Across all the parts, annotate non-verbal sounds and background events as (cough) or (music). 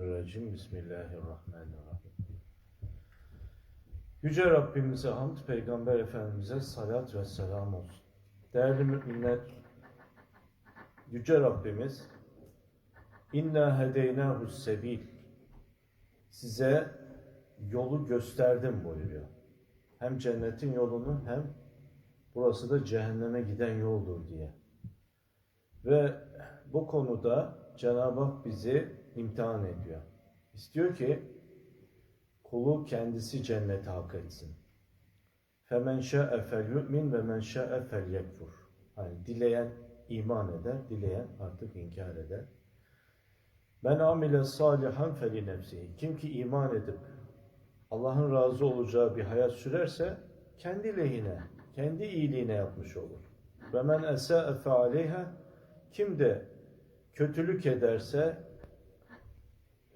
Bismillahirrahmanirrahim. Bismillahirrahmanirrahim. Yüce Rabbimize hamd, Peygamber Efendimiz'e salat ve selam olsun. Değerli müminler, Yüce Rabbimiz İnna hedeynahu sebil Size yolu gösterdim buyuruyor. Hem cennetin yolunu hem burası da cehenneme giden yoldur diye. Ve bu konuda Cenab-ı Hak bizi imtihan ediyor. İstiyor ki kulu kendisi cennete hak etsin. Femen şa'e fel yu'min ve men şa'e fel yekfur. Hani dileyen iman eder, dileyen artık inkar eder. Ben amile salihan feli nefsihi. Kim ki iman edip Allah'ın razı olacağı bir hayat sürerse kendi lehine, kendi iyiliğine yapmış olur. Ve men esa'e fe aleyha kim de kötülük ederse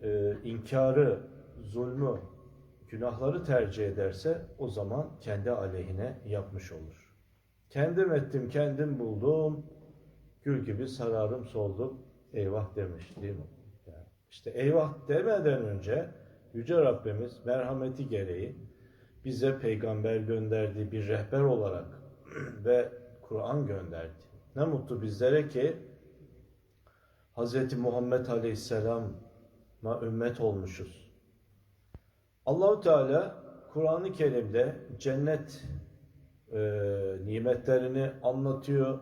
e, inkarı, zulmü, günahları tercih ederse o zaman kendi aleyhine yapmış olur. Kendim ettim, kendim buldum, gül gibi sararım soldum, eyvah demiş değil mi? Yani işte eyvah demeden önce Yüce Rabbimiz merhameti gereği bize peygamber gönderdiği bir rehber olarak (clears throat) ve Kur'an gönderdi. Ne mutlu bizlere ki Hz. Muhammed Aleyhisselam'a ümmet olmuşuz. Allahu Teala Kur'an-ı Kerim'de cennet e, nimetlerini anlatıyor.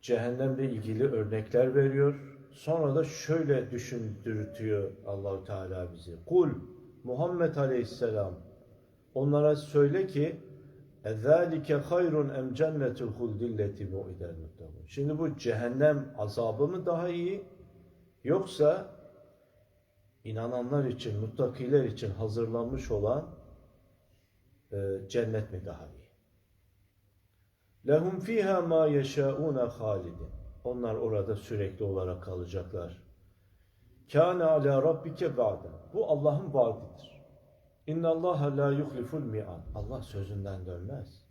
Cehennemle ilgili örnekler veriyor. Sonra da şöyle düşündürtüyor Allahu Teala bizi. Kul Muhammed Aleyhisselam onlara söyle ki اَذَٰلِكَ خَيْرٌ اَمْ جَنَّةُ الْخُلْدِ الَّتِي مُعِدَ الْمُتَّقُونَ Şimdi bu cehennem azabı mı daha iyi yoksa inananlar için, muttakiler için hazırlanmış olan e, cennet mi daha iyi? Lehum fiha ma yeşauna halidin. Onlar orada sürekli olarak kalacaklar. Kâne ala rabbike ba'den. Bu Allah'ın vaadidir. İnna Allah la yuhliful mi'an. Allah sözünden dönmez.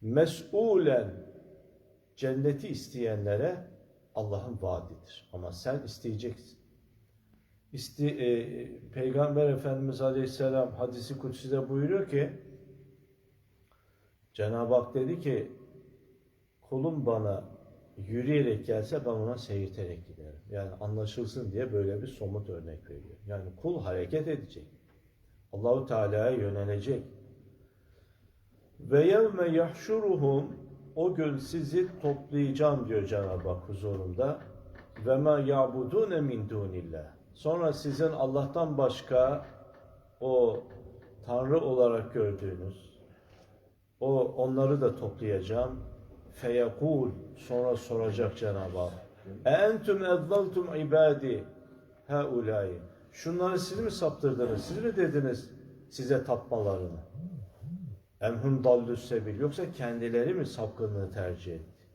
Mes'ulen cenneti isteyenlere Allah'ın vaadidir. Ama sen isteyeceksin. İste, e, Peygamber Efendimiz Aleyhisselam hadisi kutsi'de buyuruyor ki Cenab-ı Hak dedi ki kulum bana yürüyerek gelse ben ona seyirterek giderim. Yani anlaşılsın diye böyle bir somut örnek veriyor. Yani kul hareket edecek. Allahu Teala'ya yönelecek. Ve yevme yahşuruhum o gün sizi toplayacağım diyor Cenab-ı Hak huzurunda. Ve ma ya'budune min dunillah. Sonra sizin Allah'tan başka o Tanrı olarak gördüğünüz o onları da toplayacağım. Feyekul sonra soracak Cenab-ı Hak. Entüm ezzaltum ibadi haulâi. Şunları siz mi saptırdınız? Siz mi dediniz size tapmalarını? Emhum dallus sebil. Yoksa kendileri mi sapkınlığı tercih etti?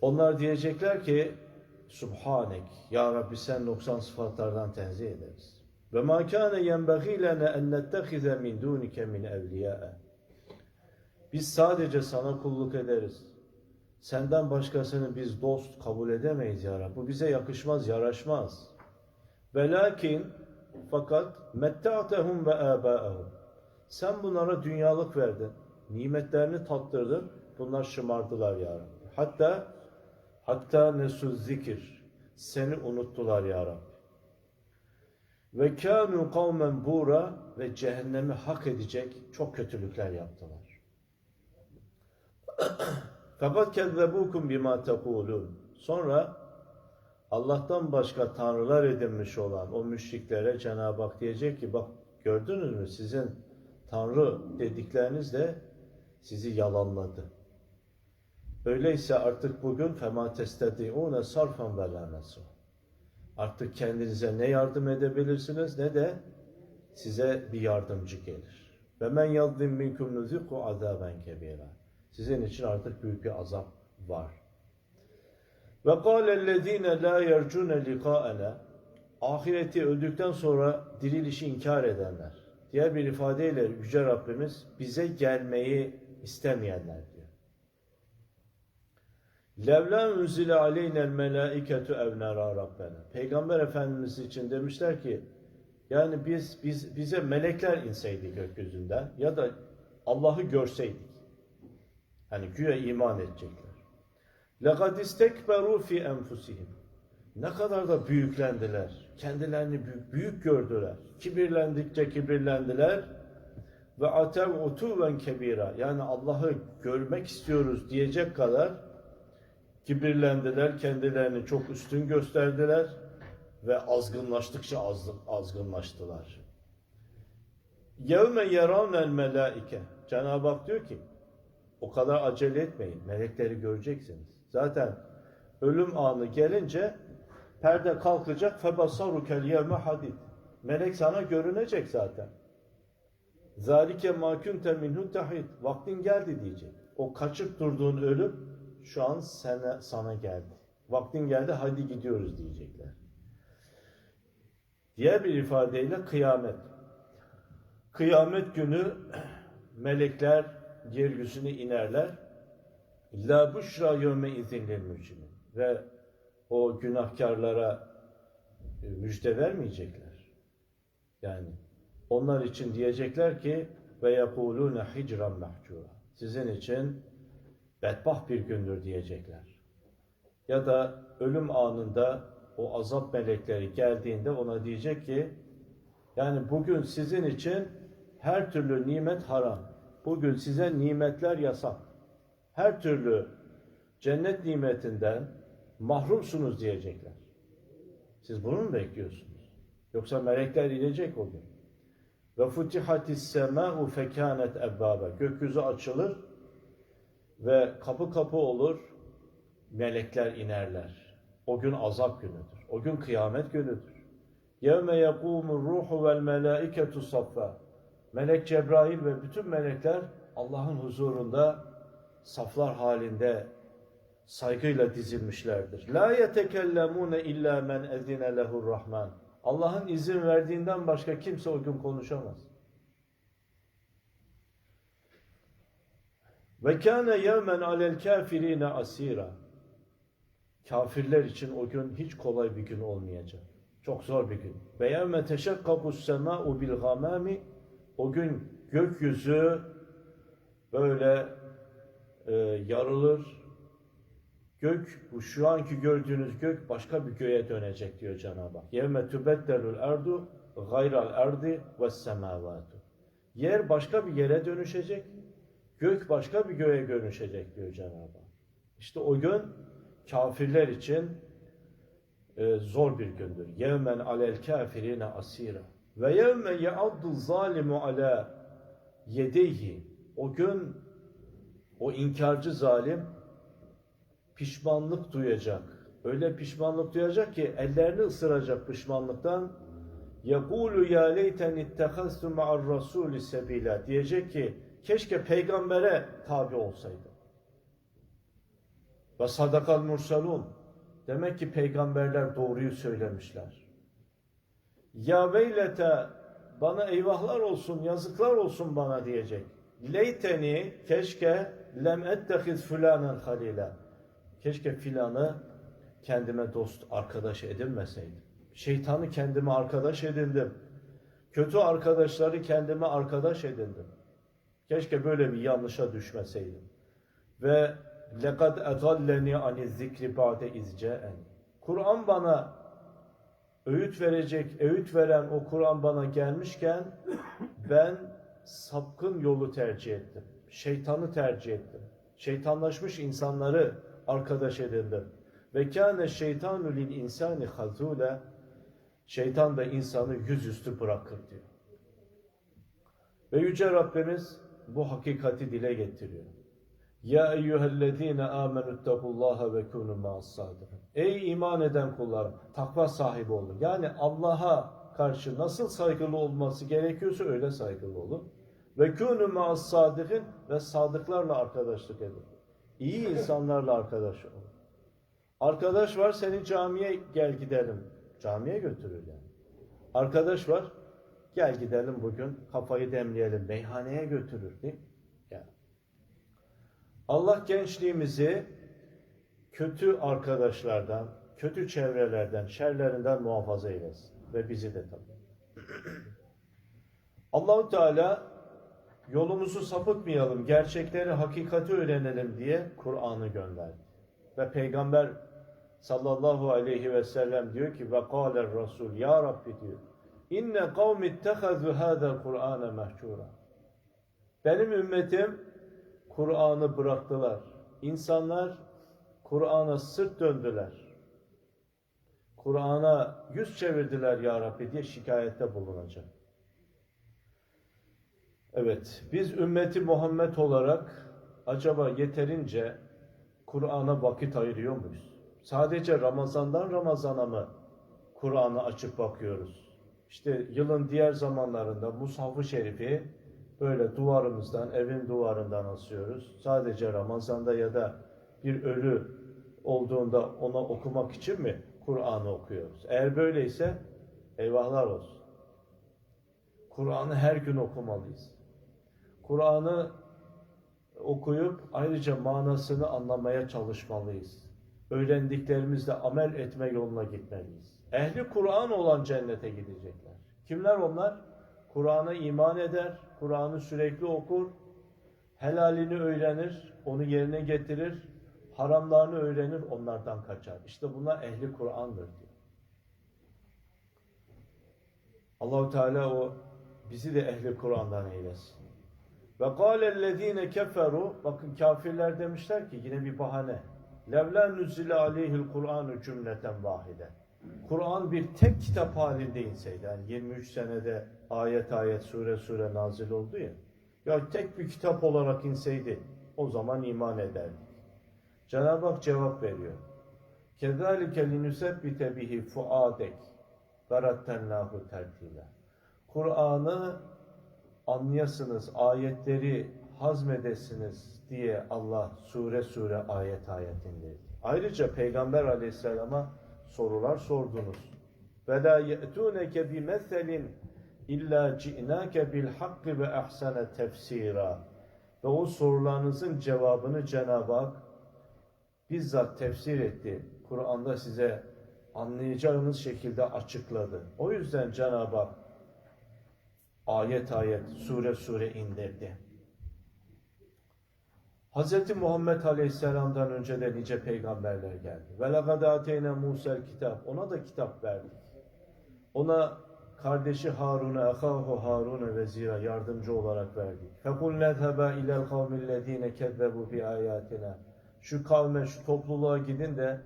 Onlar diyecekler ki Subhanek. Ya Rabbi sen noksan sıfatlardan tenzih ederiz. Ve ma kâne yenbegî lene en nettehize min dûnike min evliyâe. Biz sadece sana kulluk ederiz. Senden başkasını biz dost kabul edemeyiz ya Rabbi. Bu bize yakışmaz, yaraşmaz. Velakin fakat metta'tehum ve âbâehum. Sen bunlara dünyalık verdin. Nimetlerini tattırdın. Bunlar şımardılar ya Rabbi. Hatta hatta nesuz zikir. Seni unuttular ya Rabbi. Ve kânû kavmen bura ve cehennemi hak edecek çok kötülükler yaptılar. (clears throat) Fakat kezzebukum bima tekulun. Sonra Allah'tan başka tanrılar edinmiş olan o müşriklere Cenab-ı Hak diyecek ki bak gördünüz mü sizin tanrı dedikleriniz de sizi yalanladı. Öyleyse artık bugün fema testediune sarfan ve lanesu. Artık kendinize ne yardım edebilirsiniz ne de size bir yardımcı gelir. Ve men yadlim minkum nuziku azaben kebira. Sizin için artık büyük bir azap var. Ve kâlellezîne lâ yercûne likâene Ahireti öldükten sonra dirilişi inkar edenler. Diğer bir ifadeyle Yüce Rabbimiz bize gelmeyi istemeyenler diyor. Levla unzilealeynel melaiketu ev nera rabbena. Peygamber Efendimiz için demişler ki yani biz biz bize melekler inseydi gökyüzünden ya da Allah'ı görseydik. Hani güya iman edecekler. لَقَدْ istekberu fi enfusihim. Ne kadar da büyüklendiler. Kendilerini büyük, büyük gördüler. Kibirlendikçe kibirlendiler. Ve atev utuven kebira. Yani Allah'ı görmek istiyoruz diyecek kadar kibirlendiler. Kendilerini çok üstün gösterdiler. Ve azgınlaştıkça az, azgınlaştılar. Yevme yeravnel melaike. Cenab-ı Hak diyor ki o kadar acele etmeyin. Melekleri göreceksiniz. Zaten ölüm anı gelince perde kalkacak febasarukel yevme hadid. Melek sana görünecek zaten. Zalike ma kunte minhu. Vaktin geldi diyecek. O kaçıp durduğun ölüm şu an sana, sana geldi. Vaktin geldi hadi gidiyoruz diyecekler. Diğer bir ifadeyle kıyamet. Kıyamet günü (clears throat) melekler yeryüzüne inerler. La buşra yevme izinlil mücrimin. Ve o günahkarlara e, müjde vermeyecekler. Yani onlar için diyecekler ki ve yekulune hicran mahcura. Sizin için bedbaht bir gündür diyecekler. Ya da ölüm anında o azap melekleri geldiğinde ona diyecek ki yani bugün sizin için her türlü nimet haram. Bugün size nimetler yasak. Her türlü cennet nimetinden mahrumsunuz diyecekler. Siz bunu mu bekliyorsunuz? Yoksa melekler inecek o gün. Ve futihatis sema'u fekanet ebbaba. Gökyüzü açılır ve kapı kapı olur. Melekler inerler. O gün azap günüdür. O gün kıyamet günüdür. Yevme yekûmur ruhu vel melâiketu saffa. Melek Cebrail ve bütün melekler Allah'ın huzurunda saflar halinde saygıyla dizilmişlerdir. La yetekellemune illa men ezine lehur rahman. Allah'ın izin verdiğinden başka kimse o gün konuşamaz. Ve kâne yevmen alel kafirine asira. Kafirler için o gün hiç kolay bir gün olmayacak. Çok zor bir gün. Ve yevme teşekkakus semâ'u bil gamâmi. O gün gökyüzü böyle e, yarılır. Gök, bu şu anki gördüğünüz gök başka bir göğe dönecek diyor Cenab-ı Hak. Yevme tübeddelul erdu gayral erdi ve semavatu. Yer başka bir yere dönüşecek. Gök başka bir göğe dönüşecek diyor Cenab-ı Hak. İşte o gün kafirler için e, zor bir gündür. Yevmen alel kafirine asira. Ve yevme ye'addu zalimu ala yedeyhi. O gün o inkarcı zalim pişmanlık duyacak. Öyle pişmanlık duyacak ki ellerini ısıracak pişmanlıktan. Yekulu ya leyten ittehastu ma'ar rasuli sebila. Diyecek ki keşke peygambere tabi olsaydım. Ve sadakal mursalun. Demek ki peygamberler doğruyu söylemişler. Ya veylete bana eyvahlar olsun, yazıklar olsun bana diyecek. Leyteni keşke lem ettehiz fulanen halila. Keşke filanı kendime dost, arkadaş edinmeseydim. Şeytanı kendime arkadaş edindim. Kötü arkadaşları kendime arkadaş edindim. Keşke böyle bir yanlışa düşmeseydim. Ve lekad edalleni ani zikri ba'de izce'en. Kur'an bana öğüt verecek, öğüt veren o Kur'an bana gelmişken ben sapkın yolu tercih ettim. Şeytanı tercih ettim. Şeytanlaşmış insanları arkadaş edindim. Ve kâne şeytanu lil insani hazûle Şeytan da insanı yüzüstü bırakır diyor. Ve Yüce Rabbimiz bu hakikati dile getiriyor. Ya eyyühellezine amenüttekullaha ve kûnü ma'as-sâdirin. Ey iman eden kullar, takva sahibi olun. Yani Allah'a karşı nasıl saygılı olması gerekiyorsa öyle saygılı olun. Ve kûnü ma'as-sâdirin ve sadıklarla arkadaşlık edin. İyi insanlarla arkadaş olun. Arkadaş var seni camiye gel gidelim. Camiye götürür yani. Arkadaş var gel gidelim bugün kafayı demleyelim meyhaneye götürür değil mi? Yani. Allah gençliğimizi kötü arkadaşlardan, kötü çevrelerden, şerlerinden muhafaza eylesin. Ve bizi de tabii. (clears throat) Allahu Teala yolumuzu sapıtmayalım, gerçekleri, hakikati öğrenelim diye Kur'an'ı gönderdi. Ve Peygamber sallallahu aleyhi ve sellem diyor ki ve kâler Resul ya Rabbi diyor inne kavmi ittehazu hâzel Kur'âne mehcûra benim ümmetim Kur'an'ı bıraktılar. İnsanlar Kur'an'a sırt döndüler. Kur'an'a yüz çevirdiler ya Rabbi diye şikayette bulunacak. Evet, biz ümmeti Muhammed olarak acaba yeterince Kur'an'a vakit ayırıyor muyuz? Sadece Ramazan'dan Ramazan'a mı Kur'an'ı açıp bakıyoruz? İşte yılın diğer zamanlarında Mushaf-ı Şerif'i böyle duvarımızdan, evin duvarından asıyoruz. Sadece Ramazan'da ya da bir ölü olduğunda ona okumak için mi Kur'an'ı okuyoruz? Eğer böyleyse eyvahlar olsun. Kur'an'ı her gün okumalıyız. Kur'an'ı okuyup ayrıca manasını anlamaya çalışmalıyız. Öğrendiklerimizle amel etme yoluna gitmeliyiz. Ehli Kur'an olan cennete gidecekler. Kimler onlar? Kur'an'a iman eder, Kur'an'ı sürekli okur, helalini öğrenir, onu yerine getirir, haramlarını öğrenir, onlardan kaçar. İşte bunlar ehli Kur'an'dır diyor. Allahu Teala o bizi de ehli Kur'an'dan eylesin. Ve kâlellezîne keferu bakın kafirler demişler ki yine bir bahane. Levlâ nüzzile aleyhil Kur'anu cümleten vahide. Kur'an bir tek kitap halinde inseydi. Yani 23 senede ayet ayet sure sure nazil oldu ya. Ya tek bir kitap olarak inseydi o zaman iman ederdik. Cenab-ı Hak cevap veriyor. Linusebbite bihi fuadek ve rattennâhu tertîlâ. Kur'an'ı anlayasınız, ayetleri hazmedesiniz diye Allah sure sure ayet ayet indirdi. Ayrıca Peygamber aleyhisselama sorular sordunuz. Ve la ye'tuneke bi meselin illa ci'nake bil hakkı ve ahsene tefsira. Ve o sorularınızın cevabını Cenab-ı Hak bizzat tefsir etti. Kur'an'da size anlayacağınız şekilde açıkladı. O yüzden Cenab-ı Hak ayet ayet, sure sure indirdi. Hz. Muhammed Aleyhisselam'dan önce de nice peygamberler geldi. Ve lekad ateyne kitap. Ona da kitap verdik. Ona kardeşi Harun'a, ahahu Harun'a vezira yardımcı olarak verdik. Fekul nezheba ilel kavmillezine kezzebu bi ayatina. Şu kavme, şu topluluğa gidin de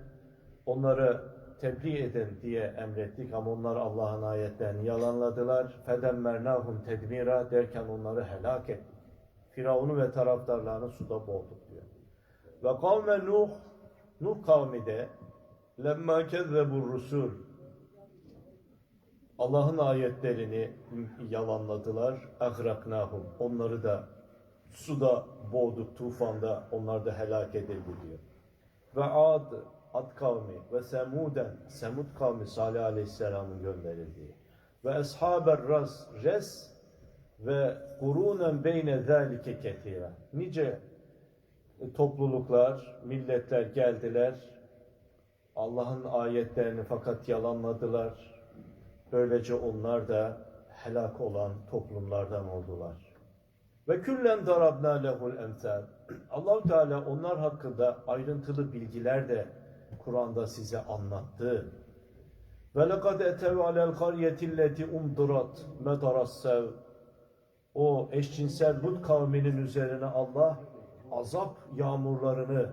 onları tebliğ edin diye emrettik ama onlar Allah'ın ayetlerini yalanladılar. Fedemmernahum tedmira derken onları helak ettik. Firavun'u ve taraftarlarını suda boğduk diyor. Ve kavme Nuh, Nuh kavmi de lemma kezzebur rusul Allah'ın ayetlerini yalanladılar. Ahraknahum. Onları da suda boğduk, tufanda onlar da helak edildi diyor. Ve Ad, Ad kavmi ve Semuden, Semud kavmi Salih Aleyhisselam'ın gönderildiği. Ve Eshaber Ras, Res ve kurunen beyne zâlike ketira. Nice topluluklar, milletler geldiler. Allah'ın ayetlerini fakat yalanladılar. Böylece onlar da helak olan toplumlardan oldular. Ve küllen darabna lehul emsal. Allahu Teala onlar hakkında ayrıntılı bilgiler de Kur'an'da size anlattı. Ve lekad etev alel qaryetilleti umdurat medaras. O eşcinsel Hud kavminin üzerine Allah azap yağmurlarını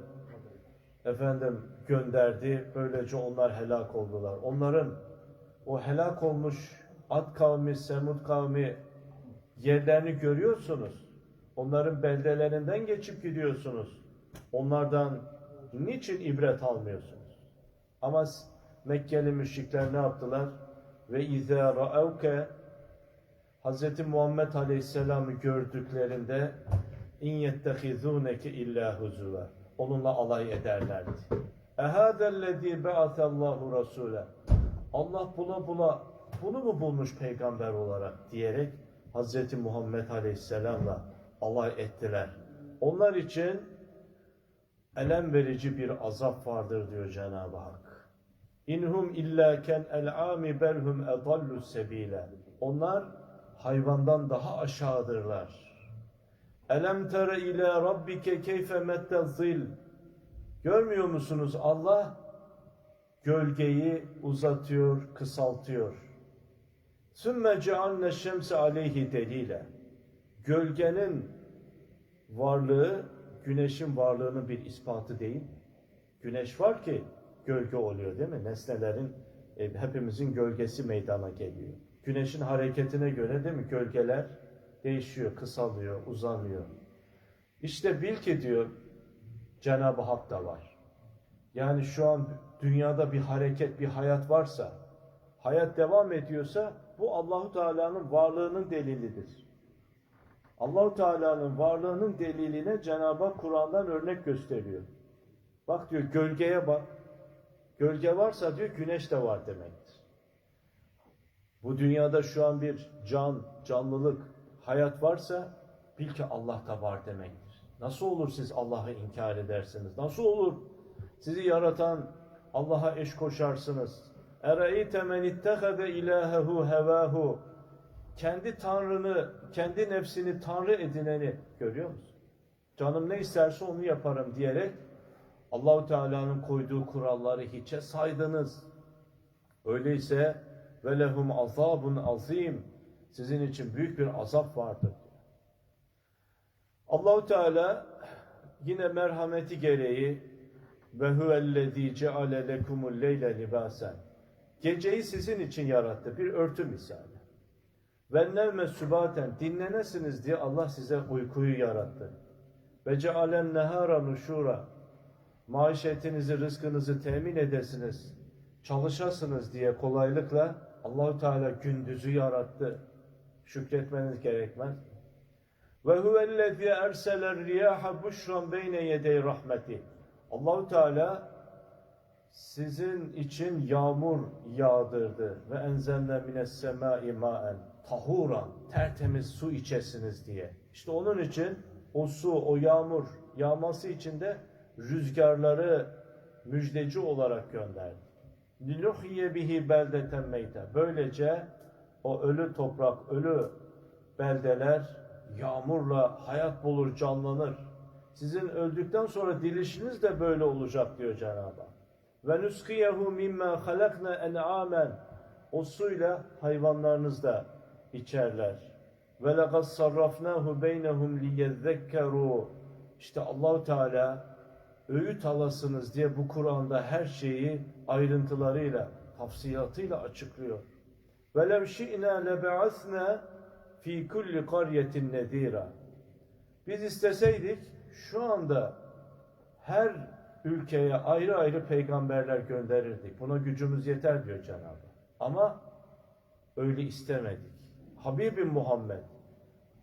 efendim gönderdi. Böylece onlar helak oldular. Onların o helak olmuş Ad kavmi, Semud kavmi yerlerini görüyorsunuz. Onların beldelerinden geçip gidiyorsunuz. Onlardan niçin ibret almıyorsunuz? Ama Mekkeli müşrikler ne yaptılar? Ve izâ ra'evke Hz. Muhammed Aleyhisselam'ı gördüklerinde in yettehizûneke illâ huzuva onunla alay ederlerdi. Ehâdellezî be'asallahu rasûle Allah bula bula bunu mu bulmuş peygamber olarak diyerek Hz. Muhammed Aleyhisselam'la alay ettiler. Onlar için elem verici bir azap vardır diyor Cenab-ı Hak. İnhum illa ken el'ami belhum edallu sebile. Onlar hayvandan daha aşağıdırlar. Elem tere ile rabbike keyfe medde zil. Görmüyor musunuz Allah gölgeyi uzatıyor, kısaltıyor. Sümme cealne şemse aleyhi delile. Gölgenin varlığı güneşin varlığının bir ispatı değil. Güneş var ki gölge oluyor değil mi? Nesnelerin e, hepimizin gölgesi meydana geliyor. Güneşin hareketine göre değil mi? Gölgeler değişiyor, kısalıyor, uzanıyor. İşte bil ki diyor Cenab-ı Hak da var. Yani şu an dünyada bir hareket, bir hayat varsa, hayat devam ediyorsa bu Allahu Teala'nın varlığının delilidir. Allahu Teala'nın varlığının deliline Cenab-ı Hak Kur'an'dan örnek gösteriyor. Bak diyor gölgeye bak. Gölge varsa diyor güneş de var demektir. Bu dünyada şu an bir can, canlılık, hayat varsa bil ki Allah da var demektir. Nasıl olur siz Allah'ı inkar edersiniz? Nasıl olur sizi yaratan Allah'a eş koşarsınız? Ere'eyte men ittehede ilahehu hevahu kendi tanrını, kendi nefsini tanrı edineni görüyor musun? Canım ne isterse onu yaparım diyerek Allahu Teala'nın koyduğu kuralları hiçe saydınız. Öyleyse ve lehum azabun azim. Sizin için büyük bir azap vardır. Allahu Teala yine merhameti gereği ve huvellezî ceale lekumul leyle libasen. Geceyi sizin için yarattı. Bir örtü misali. Ve nevme sübaten dinlenesiniz diye Allah size uykuyu yarattı. Ve cealen nehara nuşura maişetinizi, rızkınızı temin edesiniz, çalışasınız diye kolaylıkla Allahu Teala gündüzü yarattı. Şükretmeniz gerekmez. Ve huvellezî erseler riyaha buşran beyne yedey rahmeti. Allahu Teala sizin için yağmur yağdırdı ve enzelne mines semai maen tahuran tertemiz su içesiniz diye. İşte onun için o su, o yağmur yağması için de rüzgarları müjdeci olarak gönderdi. Linuhyiye bihi beldeten meyte. Böylece o ölü toprak, ölü beldeler yağmurla hayat bulur, canlanır. Sizin öldükten sonra dilişiniz de böyle olacak diyor Cenab-ı Hak. Ve nuskiyehu mimma halakna en'amen. O suyla hayvanlarınız da içerler. Ve lekad sarrafnahu beynehum liyezzekkeru. İşte Allahu Teala öğüt alasınız diye bu Kur'an'da her şeyi ayrıntılarıyla, tafsilatıyla açıklıyor. Lev şi'na lebe'asna fi kulli qaryetin nedira. Biz isteseydik şu anda her ülkeye ayrı ayrı peygamberler gönderirdik. Buna gücümüz yeter diyor Cenab-ı. Ama öyle istemedik. Habibim Muhammed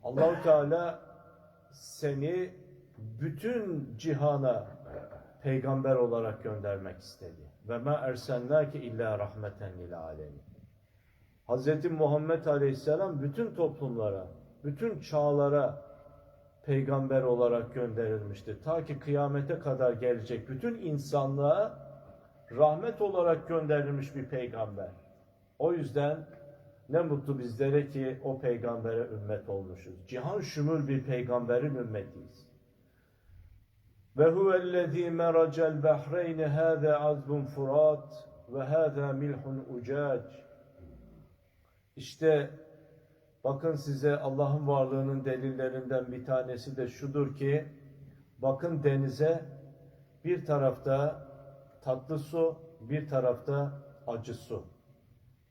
Allahu Teala seni bütün cihana peygamber olarak göndermek istedi. Ve ma ersennake illa rahmeten lil alemin. Hz. Muhammed Aleyhisselam bütün toplumlara, bütün çağlara peygamber olarak gönderilmiştir. Ta ki kıyamete kadar gelecek bütün insanlığa rahmet olarak gönderilmiş bir peygamber. O yüzden ne mutlu bizlere ki o peygambere ümmet olmuşuz. Cihan şumul bir peygamberin ümmetiyiz. Ve huvellezî meracel behreyni hâze azbun furat ve hâze milhun ucac. İşte bakın size Allah'ın varlığının delillerinden bir tanesi de şudur ki bakın denize bir tarafta tatlı su, bir tarafta acı su.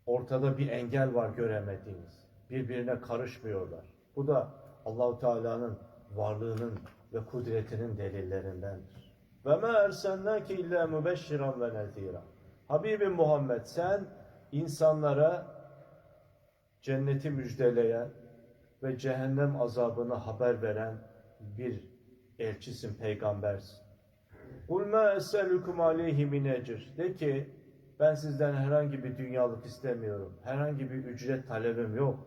Ortada bir engel var göremediğiniz. Birbirine karışmıyorlar. Bu da Allahu Teala'nın varlığının ve kudretinin delillerindendir. Ve ma ersennake illa mübeşşiran ve nezira. Habibim Muhammed sen insanlara cenneti müjdeleyen ve cehennem azabını haber veren bir elçisin, peygambersin. Kul ma es'elukum aleyhi min ecr. De ki ben sizden herhangi bir dünyalık istemiyorum. Herhangi bir ücret talebim yok.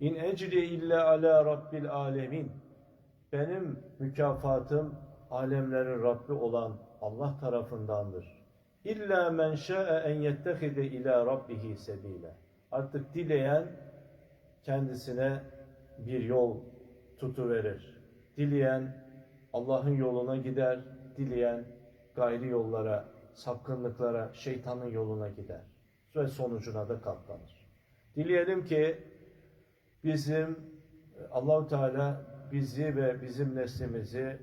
İn ecri illa ala rabbil alemin. Benim mükafatım alemlerin Rabbi olan Allah tarafındandır. İlla men şa'e en yettehide ila rabbihi sebile. Artık dileyen kendisine bir yol tutuverir. Dileyen Allah'ın yoluna gider, dileyen gayri yollara, sapkınlıklara, şeytanın yoluna gider. Ve sonucuna da katlanır. Dileyelim ki bizim Allahu Teala bizi ve bizim neslimizi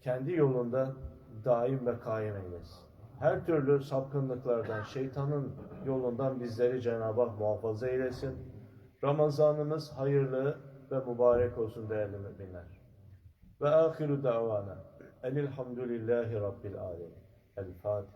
kendi yolunda daim ve kaim eylesin. Her türlü sapkınlıklardan, şeytanın yolundan bizleri Cenab-ı Hak muhafaza eylesin. Ramazanımız hayırlı ve mübarek olsun değerli müminler. Ve ahiru davana. Elhamdülillahi Rabbil alemin. El Fatiha.